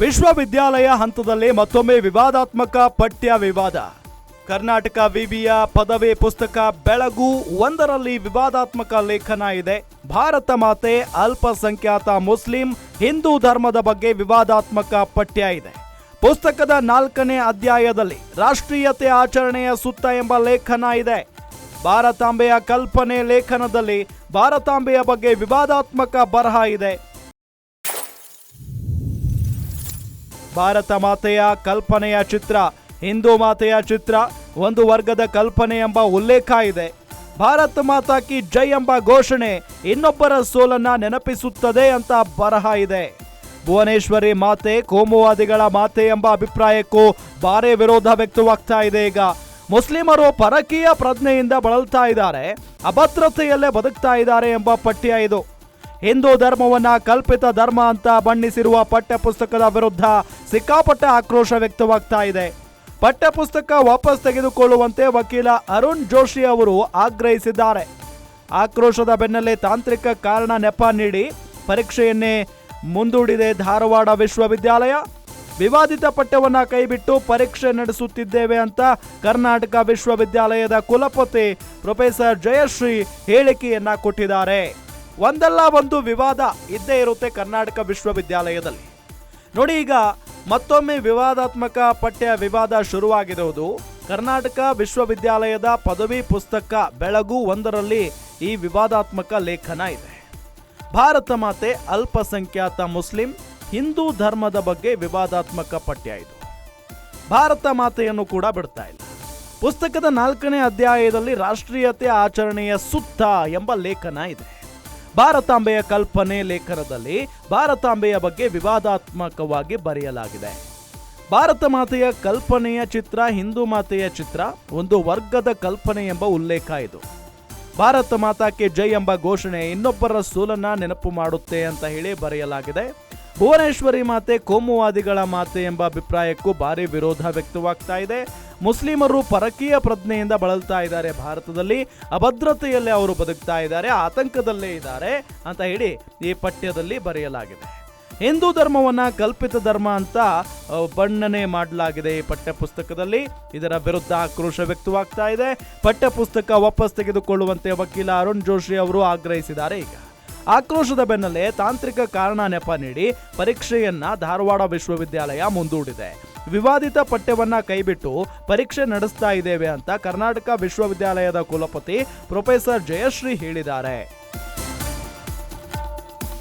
ವಿಶ್ವವಿದ್ಯಾಲಯ ಹಂತದಲ್ಲಿ ಮತ್ತೊಮ್ಮೆ ವಿವಾದಾತ್ಮಕ ಪಠ್ಯ ವಿವಾದ. ಕರ್ನಾಟಕ ವಿವಿಯ ಪದವಿ ಪುಸ್ತಕ ಬೆಳಗು ಒಂದರಲ್ಲಿ ವಿವಾದಾತ್ಮಕ ಲೇಖನ ಇದೆ. ಭಾರತ ಮಾತೆ ಅಲ್ಪಸಂಖ್ಯಾತ ಮುಸ್ಲಿಂ ಹಿಂದೂ ಧರ್ಮದ ಬಗ್ಗೆ ವಿವಾದಾತ್ಮಕ ಪಠ್ಯ ಇದೆ. ಪುಸ್ತಕದ ನಾಲ್ಕನೇ ಅಧ್ಯಾಯದಲ್ಲಿ ರಾಷ್ಟ್ರೀಯತೆ ಆಚರಣೆಯ ಸುತ್ತ ಎಂಬ ಲೇಖನ ಇದೆ. ಭಾರತಾಂಬೆಯ ಕಲ್ಪನೆ ಲೇಖನದಲ್ಲಿ ಭಾರತಾಂಬೆಯ ಬಗ್ಗೆ ವಿವಾದಾತ್ಮಕ ಬರಹ ಇದೆ. ಭಾರತ ಮಾತೆಯ ಕಲ್ಪನೆಯ ಚಿತ್ರ, ಹಿಂದೂ ಮಾತೆಯ ಚಿತ್ರ, ಒಂದು ವರ್ಗದ ಕಲ್ಪನೆ ಎಂಬ ಉಲ್ಲೇಖ ಇದೆ. ಭಾರತ ಮಾತಾ ಕಿ ಜೈ ಎಂಬ ಘೋಷಣೆ ಇನ್ನೊಬ್ಬರ ಸೋಲನ್ನ ನೆನಪಿಸುತ್ತದೆ ಅಂತ ಬರಹ ಇದೆ. ಭುವನೇಶ್ವರಿ ಮಾತೆ ಕೋಮುವಾದಿಗಳ ಮಾತೆ ಎಂಬ ಅಭಿಪ್ರಾಯಕ್ಕೂ ಭಾರಿ ವಿರೋಧ ವ್ಯಕ್ತವಾಗ್ತಾ ಇದೆ ಈಗ. ಮುಸ್ಲಿಮರು ಪರಕೀಯ ಪ್ರಜ್ಞೆಯಿಂದ ಬಳಲ್ತಾ ಇದ್ದಾರೆ, ಅಭದ್ರತೆಯಲ್ಲೇ ಬದುಕ್ತಾ ಇದ್ದಾರೆ ಎಂಬ ಪಠ್ಯ ಇದು. ಹಿಂದೂ ಧರ್ಮವನ್ನ ಕಲ್ಪಿತ ಧರ್ಮ ಅಂತ ಬಣ್ಣಿಸಿರುವ ಪಠ್ಯಪುಸ್ತಕದ ವಿರುದ್ಧ ಸಿಕ್ಕಾಪಟ್ಟೆ ಆಕ್ರೋಶ ವ್ಯಕ್ತವಾಗ್ತಾ ಇದೆ. ಪಠ್ಯಪುಸ್ತಕ ವಾಪಸ್ ತೆಗೆದುಕೊಳ್ಳುವಂತೆ ವಕೀಲ ಅರುಣ್ ಜೋಶಿ ಅವರು ಆಗ್ರಹಿಸಿದ್ದಾರೆ. ಆಕ್ರೋಶದ ಬೆನ್ನಲ್ಲೇ ತಾಂತ್ರಿಕ ಕಾರಣ ನೆಪ ನೀಡಿ ಪರೀಕ್ಷೆಯನ್ನೇ ಮುಂದೂಡಿದೆ ಧಾರವಾಡ ವಿಶ್ವವಿದ್ಯಾಲಯ. ವಿವಾದಿತ ಪಠ್ಯವನ್ನ ಕೈಬಿಟ್ಟು ಪರೀಕ್ಷೆ ನಡೆಸುತ್ತಿದ್ದೇವೆ ಅಂತ ಕರ್ನಾಟಕ ವಿಶ್ವವಿದ್ಯಾಲಯದ ಕುಲಪತಿ ಪ್ರೊಫೆಸರ್ ಜಯಶ್ರೀ ಹೇಳಿಕೆಯನ್ನ ಕೊಟ್ಟಿದ್ದಾರೆ. ಒಂದಲ್ಲ ಒಂದು ವಿವಾದ ಇದ್ದೇ ಇರುತ್ತೆ ಕರ್ನಾಟಕ ವಿಶ್ವವಿದ್ಯಾಲಯದಲ್ಲಿ. ನೋಡಿ ಈಗ ಮತ್ತೊಮ್ಮೆ ವಿವಾದಾತ್ಮಕ ಪಠ್ಯ ವಿವಾದ ಶುರುವಾಗಿರುವುದು. ಕರ್ನಾಟಕ ವಿಶ್ವವಿದ್ಯಾಲಯದ ಪದವಿ ಪುಸ್ತಕ ಬೆಳಗು ಒಂದರಲ್ಲಿ ಈ ವಿವಾದಾತ್ಮಕ ಲೇಖನ ಇದೆ. ಭಾರತ ಮಾತೆ ಅಲ್ಪಸಂಖ್ಯಾತ ಮುಸ್ಲಿಂ, ಹಿಂದೂ ಧರ್ಮದ ಬಗ್ಗೆ ವಿವಾದಾತ್ಮಕ ಪಠ್ಯ ಇದು. ಭಾರತ ಮಾತೆಯನ್ನು ಕೂಡ ಬಿಡ್ತಾ ಇಲ್ಲ. ಪುಸ್ತಕದ ನಾಲ್ಕನೇ ಅಧ್ಯಾಯದಲ್ಲಿ ರಾಷ್ಟ್ರೀಯತೆ ಆಚರಣೆಯ ಸುತ್ತ ಎಂಬ ಲೇಖನ ಇದೆ. ಭಾರತಾಂಬೆಯ ಕಲ್ಪನೆ ಲೇಖನದಲ್ಲಿ ಭಾರತಾಂಬೆಯ ಬಗ್ಗೆ ವಿವಾದಾತ್ಮಕವಾಗಿ ಬರೆಯಲಾಗಿದೆ. ಭಾರತ ಮಾತೆಯ ಕಲ್ಪನೆಯ ಚಿತ್ರ, ಹಿಂದೂ ಮಾತೆಯ ಚಿತ್ರ, ಒಂದು ವರ್ಗದ ಕಲ್ಪನೆ ಎಂಬ ಉಲ್ಲೇಖ ಇದು. ಭಾರತ ಮಾತಾಕೆ ಜೈ ಎಂಬ ಘೋಷಣೆ ಇನ್ನೊಬ್ಬರ ಸೋಲನ್ನ ನೆನಪು ಮಾಡುತ್ತೆ ಅಂತ ಹೇಳಿ ಬರೆಯಲಾಗಿದೆ. ಭುವನೇಶ್ವರಿ ಮಾತೆ ಕೋಮುವಾದಿಗಳ ಮಾತೆ ಎಂಬ ಅಭಿಪ್ರಾಯಕ್ಕೂ ಭಾರಿ ವಿರೋಧ ವ್ಯಕ್ತವಾಗ್ತಾ ಇದೆ. ಮುಸ್ಲಿಮರು ಪರಕೀಯ ಪ್ರಜ್ಞೆಯಿಂದ ಬಳಲ್ತಾ ಇದ್ದಾರೆ ಭಾರತದಲ್ಲಿ. ಅಭದ್ರತೆಯಲ್ಲೇ ಅವರು ಬದುಕ್ತಾ ಇದ್ದಾರೆ, ಆತಂಕದಲ್ಲೇ ಇದ್ದಾರೆ ಅಂತ ಹೇಳಿ ಈ ಪಠ್ಯದಲ್ಲಿ ಬರೆಯಲಾಗಿದೆ. ಹಿಂದೂ ಧರ್ಮವನ್ನು ಕಲ್ಪಿತ ಧರ್ಮ ಅಂತ ಬಣ್ಣನೆ ಮಾಡಲಾಗಿದೆ ಈ ಪಠ್ಯ ಪುಸ್ತಕದಲ್ಲಿ ಇದರ ವಿರುದ್ಧ ಆಕ್ರೋಶ ವ್ಯಕ್ತವಾಗ್ತಾ ಇದೆ. ಪಠ್ಯ ಪುಸ್ತಕ ವಾಪಸ್ ತೆಗೆದುಕೊಳ್ಳುವಂತೆ ವಕೀಲ ಅರುಣ್ ಜೋಶಿ ಅವರು ಆಗ್ರಹಿಸಿದ್ದಾರೆ ಈಗ. ಆಕ್ರೋಶದ ಬೆನ್ನಲ್ಲೇ ತಾಂತ್ರಿಕ ಕಾರಣ ನೆಪ ನೀಡಿ ಪರೀಕ್ಷೆಯನ್ನ ಧಾರವಾಡ ವಿಶ್ವವಿದ್ಯಾಲಯ ಮುಂದೂಡಿದೆ. ವಿವಾದಿತ ಪಠ್ಯವನ್ನ ಕೈಬಿಟ್ಟು ಪರೀಕ್ಷೆ ನಡೆಸ್ತಾ ಇದ್ದೇವೆ ಅಂತ ಕರ್ನಾಟಕ ವಿಶ್ವವಿದ್ಯಾಲಯದ ಕುಲಪತಿ ಪ್ರೊಫೆಸರ್ ಜಯಶ್ರೀ ಹೇಳಿದ್ದಾರೆ.